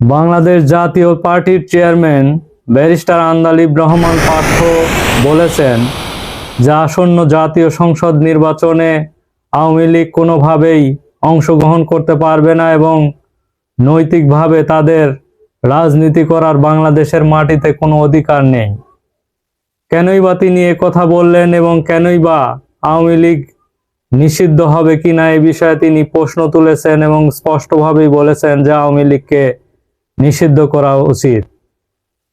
বাংলাদেশ জাতীয় পার্টির chairman barrister Andalib Rahman Partho বলেছেন, যে আসন্ন জাতীয় সংসদ নির্বাচনে আওয়ামী লীগ কোনোভাবেই অংশগ্রহণ করতে পারবে না এবং নৈতিকভাবে তাদের রাজনীতি করার বাংলাদেশের মাটিতে কোনো অধিকার নেই। কেনই বা তিনি কথা বললেন এবং কেনই বা আওয়ামী লীগ নিষিদ্ধ হবে কিনা এ বিষয়ে তিনি প্রশ্ন তুলেছেন এবং স্পষ্টভাবেই বলেছেন যে আওয়ামী লীগকে নিষিদ্ধ করা উচিত।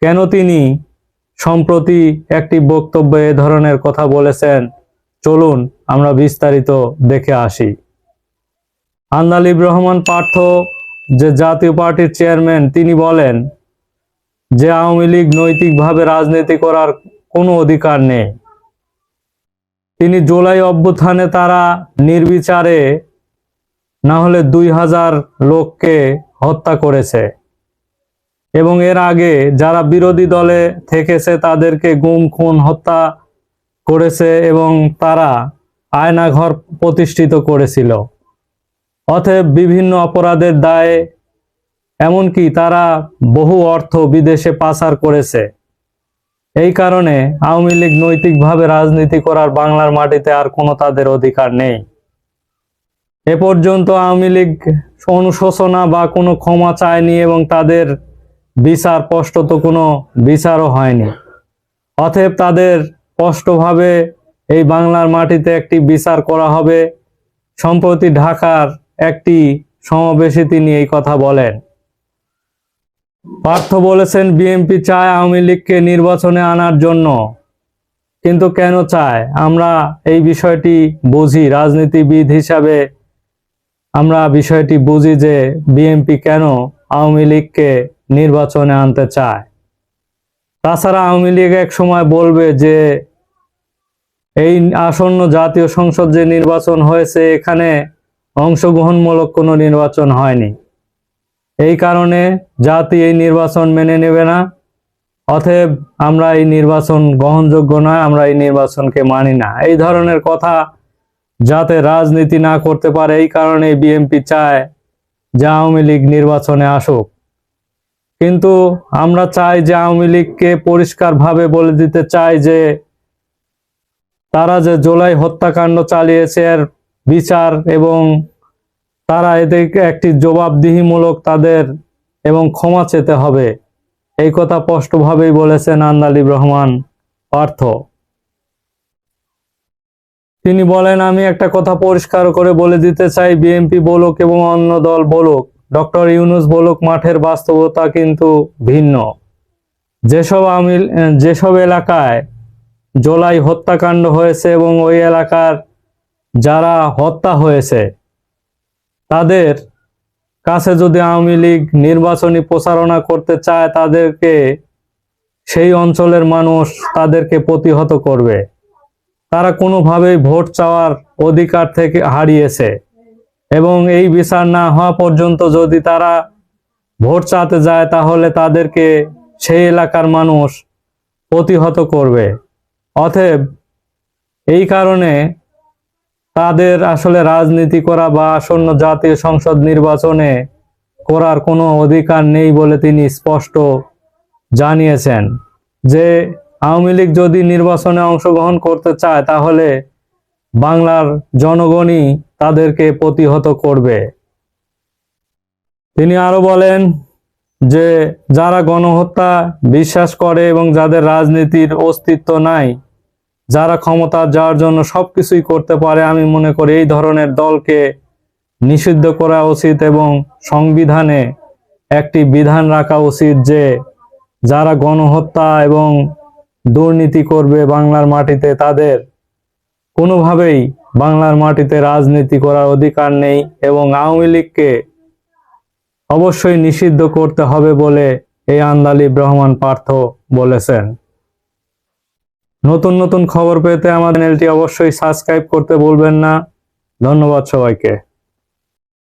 কেন তিনি সম্প্রতি একটি বক্তব্যে এ ধরনের কথা বলেছেন? চলুন আমরা বিস্তারিত দেখে আসি। আন্দালিব রহমান পার্থ, যে জাতীয় পার্টির চেয়ারম্যান, তিনি বলেন, যে আওয়ামী লীগ নৈতিকভাবে রাজনীতি করার কোনো অধিকার নেই। তিনি জুলাই অভ্যুত্থানে তারা নির্বিচারে না হলে দুই হাজার লোককে হত্যা করেছে। এবং এর আগে যারা বিরোধী দলে থেকেছে, তাদেরকে গুম, খুন, হত্যা করেছে এবং তারা আয়নাঘর প্রতিষ্ঠিত করেছিল। অতএব বিভিন্ন অপরাধের দায়ে এমনকি তারা বহু অর্থ বিদেশে পাচার করেছে। এই কারণে আওয়ামী লীগ নৈতিকভাবে রাজনীতি করার বাংলার মাটিতে আর কোনো তাদের অধিকার নেই। এ পর্যন্ত আওয়ামী লীগ অনুশোচনা বা কোনো ক্ষমা চায়নি এবং তাদের বিচার স্পষ্টত কোনো বিচারও হয়নি। অতএব তাদের স্পষ্টভাবে এই বাংলার মাটিতে একটি বিচার করা হবে। সম্প্রতি ঢাকার একটি সমাবেশে তিনি এই কথা বলেন। পার্থ বলেছেন, বিএনপি চায় আওয়ামী লীগকে নির্বাচনে আনার জন্য। কিন্তু কেন চায়? আমরা এই বিষয়টি বুঝি। রাজনীতিবিদ হিসাবে আমরা বিষয়টি বুঝি যে বিএনপি কেন আওয়ামী লীগকে নির্বাচনে আনতে চায়। তাছাড়া আওয়ামী লীগ এক সময় বলবে যে, এই আসন্ন জাতীয় সংসদ যে নির্বাচন হয়েছে, এখানে অংশগ্রহণমূলক কোনো নির্বাচন হয়নি। এই কারণে জাতি এই নির্বাচন মেনে নেবে না। অতএব আমরা এই নির্বাচন গ্রহণযোগ্য নয়, আমরা এই নির্বাচনকে মানি না। এই ধরনের কথা যাতে রাজনীতি না করতে পারে, এই কারণে বিএনপি চায় যে আওয়ামী লীগ নির্বাচনে আসুক। কিন্তু আমরা চাই যে আওয়ামী লীগকে পরিষ্কারভাবে বলে দিতে চাই যে তারা যে জুলাই হত্যাকাণ্ড চালিয়েছে এর বিচার এবং তারা এদেরকে একটি জবাবদিহিমূলক তাদের এবং ক্ষমা চেতে হবে। এই কথা স্পষ্টভাবেই বলেছেন আন্দালিব রহমান পার্থ। তিনি বলেন, আমি একটা কথা পরিষ্কার করে বলে দিতে চাই, বিএনপি বলুক এবং অন্য দল বলুক। ডক্টর ইউনুস বলুক, মাঠের বাস্তবতা কিন্তু ভিন্ন। যেসব আমি যেসব এলাকায় জোলাই হত্যাকাণ্ড হয়েছে এবং ওই এলাকার যারা হত্যা হয়েছে, তাদের কাছে যদি আওয়ামী লীগ নির্বাচনী প্রচারণা করতে চায়, তাদেরকে সেই অঞ্চলের মানুষ তাদেরকে প্রতিহত করবে। তারা কোনোভাবেই ভোট চাওয়ার অধিকার থেকে হারিয়েছে। এবং এই বিচার না হওয়া পর্যন্ত যদি তারা ভোট চাতে যায়, তাহলে তাদেরকে সেই এলাকার মানুষ প্রতিহত করবে। অতএব এই কারণে তাদের আসলে রাজনীতি করা বা আসন্ন জাতীয় সংসদ নির্বাচনে করার কোনো অধিকার নেই বলে তিনি স্পষ্ট জানিয়েছেন যে আওয়ামী লীগ যদি নির্বাচনে অংশগ্রহণ করতে চায়, তাহলে বাংলার জনগণই তাদেরকে প্রতিহত করবে। তিনি আরও বলেন যে, যারা গণহত্যা বিশ্বাস করে এবং যাদের রাজনীতির অস্তিত্ব নাই, যারা ক্ষমতা যাওয়ার জন্য সবকিছুই করতে পারে, আমি মনে করি এই ধরনের দলকে নিষিদ্ধ করা উচিত এবং সংবিধানে একটি বিধান রাখা উচিত যে, যারা গণহত্যা এবং দুর্নীতি করবে বাংলার মাটিতে তাদের। কোনোভাবেই বাংলার মাটিতে রাজনীতি করার অধিকার নেই এবং আওয়ামী লীগকে অবশ্যই নিষিদ্ধ করতে হবে বলে এই আন্দালিব রহমান পার্থ বলেছেন। নতুন নতুন খবর পেতে আমাদের চ্যানেলটি অবশ্যই সাবস্ক্রাইব করতে ভুলবেন না। ধন্যবাদ সবাইকে।